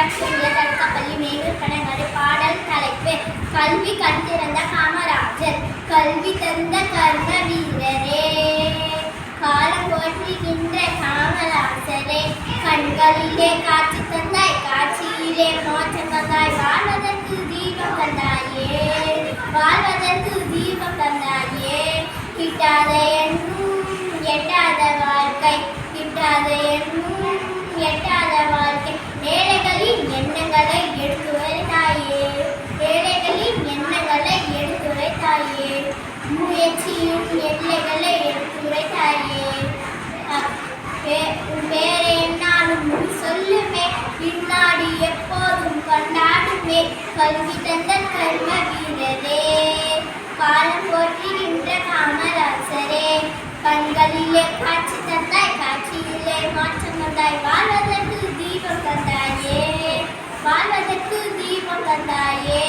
ஊராட்சி ஒன்றிய தொடக்கப்பள்ளி மேலூர் கணங்கரை பாடல் தலைப்பு கல்வி கண் திறந்த காமராஜர் கல்வி தந்த கர்ம வீரரே. காலம் போற்றுகின்ற காமராஜரே கண்களிலே காட்சி தந்தாய் காட்சியிலே மோட்சம் தந்தாய் வாழ்வதற்கு தீபம் தந்தாயே. வாழ்வதற்கு தீபம் தந்தாயே. கிட்டாதே முயற்சியும் எல்லைகளை எடுத்துரைத்தாயே வைத்தாயே அ- என்னாலும் சொல்லுமே. பின்னாடி எப்போதும் கொண்டாடுமே. கல்வி தந்த கர்ம வீரரே காலம் போற்றுகின்ற காமராசரே. கண்களிலே காட்சி தந்தாய் காட்சியிலே மாற்றம் தந்தாய் வாழ்வதற்கு தீபம் தந்தாயே. வாழ்வதற்கு தீபம் தந்தாயே.